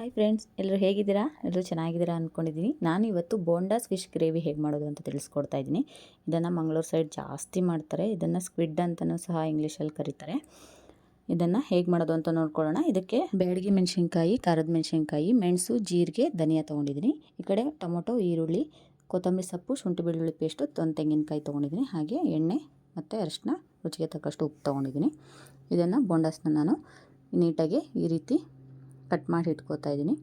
Hi friends ಎಲ್ಲರೂ ಹೇಗಿದ್ದೀರಾ? ಎಲ್ಲರೂ ಚೆನ್ನಾಗಿದ್ದೀರಾ ಅಂದ್ಕೊಂಡಿದ್ದೀನಿ ನಾನು ಇವತ್ತು ಬೋಂಡಾಸ್ ಫಿಶ್ ಗ್ರೇವಿ ಹೇಗೆ ಮಾಡೋದು ಅಂತ ತಿಳಿಸ್ಕೊಡ್ತಾ ಇದ್ದೀನಿ. ಇದನ್ನು ಮಂಗಳೂರು ಸೈಡ್ ಜಾಸ್ತಿ ಮಾಡ್ತಾರೆ. ಇದನ್ನು ಸ್ಕ್ವಿಡ್ ಅಂತಲೂ ಸಹ ಇಂಗ್ಲೀಷಲ್ಲಿ ಕರೀತಾರೆ. ಇದನ್ನು ಹೇಗೆ ಮಾಡೋದು ಅಂತ ನೋಡ್ಕೊಳ್ಳೋಣ. ಇದಕ್ಕೆ ಬೇಡಿಗೆ ಮೆಣಸಿನ್ಕಾಯಿ, ಖಾರದ ಮೆಣಸಿನ್ಕಾಯಿ, ಮೆಣಸು, ಜೀರಿಗೆ, ಧನಿಯಾ ತೊಗೊಂಡಿದ್ದೀನಿ. ಈ ಕಡೆ ಟೊಮೊಟೊ, ಈರುಳ್ಳಿ, ಕೊತ್ತಂಬರಿ ಸೊಪ್ಪು, ಶುಂಠಿ ಬೆಳ್ಳುಳ್ಳಿ ಪೇಸ್ಟು ತೊಂದು ತೆಂಗಿನಕಾಯಿ ತೊಗೊಂಡಿದ್ದೀನಿ. ಹಾಗೆ ಎಣ್ಣೆ ಮತ್ತು ಅರಿಶಿನ ರುಚಿಗೆ ತಕ್ಕಷ್ಟು ಉಪ್ಪು ತೊಗೊಂಡಿದ್ದೀನಿ. ಇದನ್ನು ಬೋಂಡಾಸ್ನ ನಾನು ನೀಟಾಗಿ ಈ ರೀತಿ ಕಟ್ ಮಾಡಿ ಇಟ್ಕೋತಾ ಇದ್ದೀನಿ.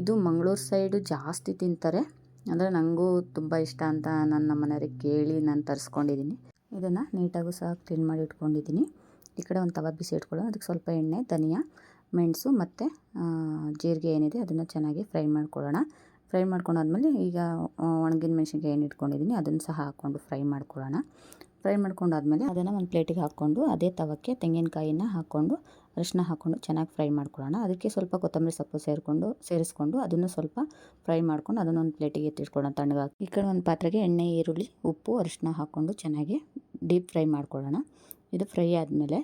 ಇದು ಮಂಗಳೂರು ಸೈಡು ಜಾಸ್ತಿ ತಿಂತಾರೆ. ಅಂದರೆ ನನಗೂ ತುಂಬ ಇಷ್ಟ ಅಂತ ನನ್ನ ಮನೆಯವ್ರಿಗೆ ಕೇಳಿ ನಾನು ತರಿಸ್ಕೊಂಡಿದ್ದೀನಿ. ಇದನ್ನು ನೀಟಾಗೂ ಸಹ ಕ್ಲೀನ್ ಮಾಡಿ ಇಟ್ಕೊಂಡಿದ್ದೀನಿ. ಈ ಕಡೆ ಒಂದು ತವ ಬಿಸಿ ಇಟ್ಕೊಳ್ಳೋ ಅದಕ್ಕೆ ಸ್ವಲ್ಪ ಎಣ್ಣೆ, ಧನಿಯಾ, ಮೆಣಸು ಮತ್ತು ಜೀರಿಗೆ ಏನಿದೆ ಅದನ್ನು ಚೆನ್ನಾಗಿ ಫ್ರೈ ಮಾಡ್ಕೊಳ್ಳೋಣ. ಫ್ರೈ ಮಾಡ್ಕೊಂಡಾದ್ಮೇಲೆ ಈಗ ಒಣಗಿನ ಮೆಣಸಿನ್ಕಾಯಿ ಏನು ಇಟ್ಕೊಂಡಿದ್ದೀನಿ. ಅದನ್ನು ಸಹ ಹಾಕ್ಕೊಂಡು ಫ್ರೈ ಮಾಡ್ಕೊಳ್ಳೋಣ. ಫ್ರೈ ಮಾಡ್ಕೊಂಡಾದ್ಮೇಲೆ ಅದನ್ನು ಒಂದು ಪ್ಲೇಟಿಗೆ ಹಾಕ್ಕೊಂಡು ಅದೇ ತವಕ್ಕೆ ತೆಂಗಿನಕಾಯಿನ ಹಾಕ್ಕೊಂಡು ಅರಿಶಿನ ಹಾಕ್ಕೊಂಡು ಚೆನ್ನಾಗಿ ಫ್ರೈ ಮಾಡ್ಕೊಳ್ಳೋಣ. ಅದಕ್ಕೆ ಸ್ವಲ್ಪ ಕೊತ್ತಂಬರಿ ಸೊಪ್ಪು ಸೇರಿಕೊಂಡು, ಸೇರಿಸ್ಕೊಂಡು ಅದನ್ನು ಸ್ವಲ್ಪ ಫ್ರೈ ಮಾಡ್ಕೊಂಡು ಅದನ್ನು ಒಂದು ಪ್ಲೇಟಿಗೆ ಎತ್ತಿಟ್ಕೊಳ್ಳೋಣ ತಣ್ಣಗಾಗಿ ಈ ಕಡೆ ಒಂದು ಪಾತ್ರೆಗೆ ಎಣ್ಣೆ, ಈರುಳ್ಳಿ, ಉಪ್ಪು ಅರಿಶಿನ ಹಾಕ್ಕೊಂಡು ಚೆನ್ನಾಗಿ ಡೀಪ್ ಫ್ರೈ ಮಾಡ್ಕೊಳ್ಳೋಣ. ಇದು ಫ್ರೈ ಆದಮೇಲೆ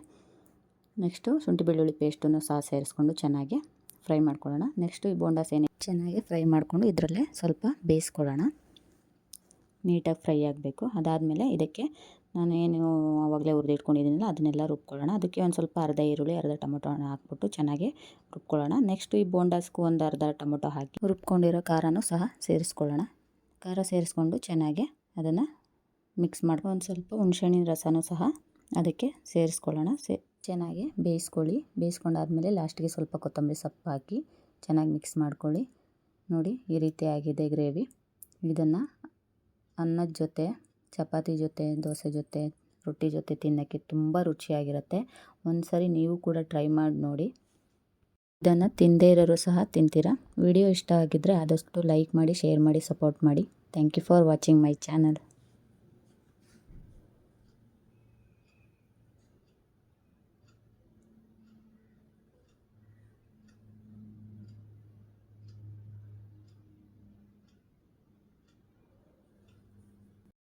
ನೆಕ್ಸ್ಟು ಶುಂಠಿ ಬೆಳ್ಳುಳ್ಳಿ ಪೇಸ್ಟನ್ನು ಸಹ ಸೇರಿಸ್ಕೊಂಡು ಚೆನ್ನಾಗಿ ಫ್ರೈ ಮಾಡ್ಕೊಳ್ಳೋಣ. ನೆಕ್ಸ್ಟು ಈ ಬೋಂಡಾ ಸೇನೆ ಚೆನ್ನಾಗಿ ಫ್ರೈ ಮಾಡಿಕೊಂಡು ಇದರಲ್ಲೇ ಸ್ವಲ್ಪ ಬೇಯಿಸ್ಕೊಳ್ಳೋಣ. ನೀಟಾಗಿ ಫ್ರೈ ಆಗಬೇಕು. ಅದಾದಮೇಲೆ ಇದಕ್ಕೆ ನಾನು ಏನು ಆವಾಗಲೇ ಹುರಿದಿಟ್ಕೊಂಡಿದ್ದೀನಲ್ಲ ಅದನ್ನೆಲ್ಲ ರುಬ್ಕೊಳ್ಳೋಣ. ಅದಕ್ಕೆ ಒಂದು ಸ್ವಲ್ಪ ಅರ್ಧ ಈರುಳ್ಳಿ, ಅರ್ಧ ಟೊಮೊಟೊ ಹಾಕ್ಬಿಟ್ಟು ಚೆನ್ನಾಗಿ ರುಬ್ಕೊಳ್ಳೋಣ. ನೆಕ್ಸ್ಟ್ ಈ ಬೋಂಡಾಸ್ಗೂ ಒಂದು ಅರ್ಧ ಟೊಮೊಟೊ ಹಾಕಿ ರುಬ್ಕೊಂಡಿರೋ ಖಾರನೂ ಸಹ ಸೇರಿಸ್ಕೊಳ್ಳೋಣ. ಖಾರ ಸೇರಿಸ್ಕೊಂಡು ಚೆನ್ನಾಗಿ ಅದನ್ನು ಮಿಕ್ಸ್ ಮಾಡ್ಕೊಂಡು ಒಂದು ಸ್ವಲ್ಪ ಹುಣ್ಸೆಹಣ್ಣಿನ ರಸನೂ ಸಹ ಅದಕ್ಕೆ ಸೇರಿಸ್ಕೊಳ್ಳೋಣ. ಸೇ ಚೆನ್ನಾಗಿ ಬೇಯಿಸ್ಕೊಳ್ಳಿ. ಬೇಯಿಸ್ಕೊಂಡಾದ್ಮೇಲೆ ಲಾಸ್ಟಿಗೆ ಸ್ವಲ್ಪ ಕೊತ್ತಂಬರಿ ಸೊಪ್ಪು ಹಾಕಿ ಚೆನ್ನಾಗಿ ಮಿಕ್ಸ್ ಮಾಡ್ಕೊಳ್ಳಿ. ನೋಡಿ ಈ ರೀತಿ ಆಗಿದೆ ಗ್ರೇವಿ. ಇದನ್ನು ಅನ್ನದ ಜೊತೆ ಚಪಾತಿ ಜೊತೆ, ದೋಸೆ ಜೊತೆ, ರೊಟ್ಟಿ ಜೊತೆ ತಿನ್ನೋಕ್ಕೆ ತುಂಬ ರುಚಿಯಾಗಿರುತ್ತೆ. ಒಂದು ಸರಿ ನೀವು ಕೂಡ ಟ್ರೈ ಮಾಡಿ ನೋಡಿ. ಇದನ್ನು ತಿಂದೇ ಇರೋರು ಸಹ ತಿಂತೀರಾ? ವಿಡಿಯೋ ಇಷ್ಟ ಆಗಿದ್ದರೆ ಆದಷ್ಟು ಲೈಕ್ ಮಾಡಿ, ಶೇರ್ ಮಾಡಿ, ಸಪೋರ್ಟ್ ಮಾಡಿ. Thank you for watching my channel.